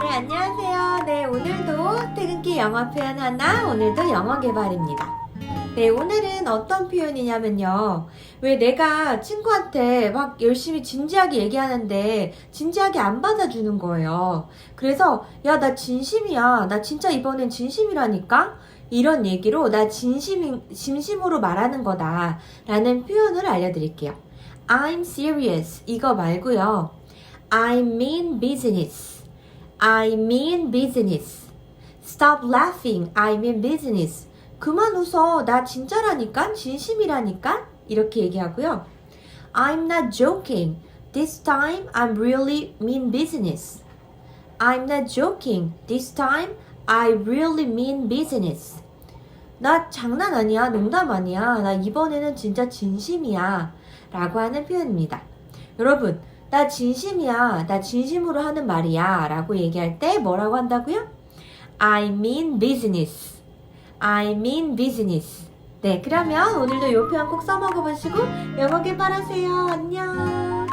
네, 안녕하세요. 네, 오늘도 퇴근길 영어 표현 하나, 오늘도 영어 개발입니다. 네, 오늘은 어떤 표현이냐면요. 왜 내가 친구한테 막 열심히 진지하게 얘기하는데 진지하게 안 받아주는 거예요. 그래서, 야, 나 진심이야. 나 진짜 이번엔 진심이라니까? 이런 얘기로 나 진심, 진심으로 말하는 거다. 라는 표현을 알려드릴게요. I'm serious. 이거 말고요. I mean business. I mean business. Stop laughing. I mean business. 그만 웃어. 나 진짜라니까? 진심이라니까? 이렇게 얘기하고요. I'm not joking. This time I'm really mean business. I'm not joking. This time I really mean business. 나 장난 아니야. 농담 아니야. 나 이번에는 진짜 진심이야. 라고 하는 표현입니다. 여러분, 나 진심이야. 나 진심으로 하는 말이야. 라고 얘기할 때 뭐라고 한다고요? I mean business. I mean business. 네, 그러면 오늘도 이 표현 꼭 써먹어 보시고 영어 개발하세요. 안녕.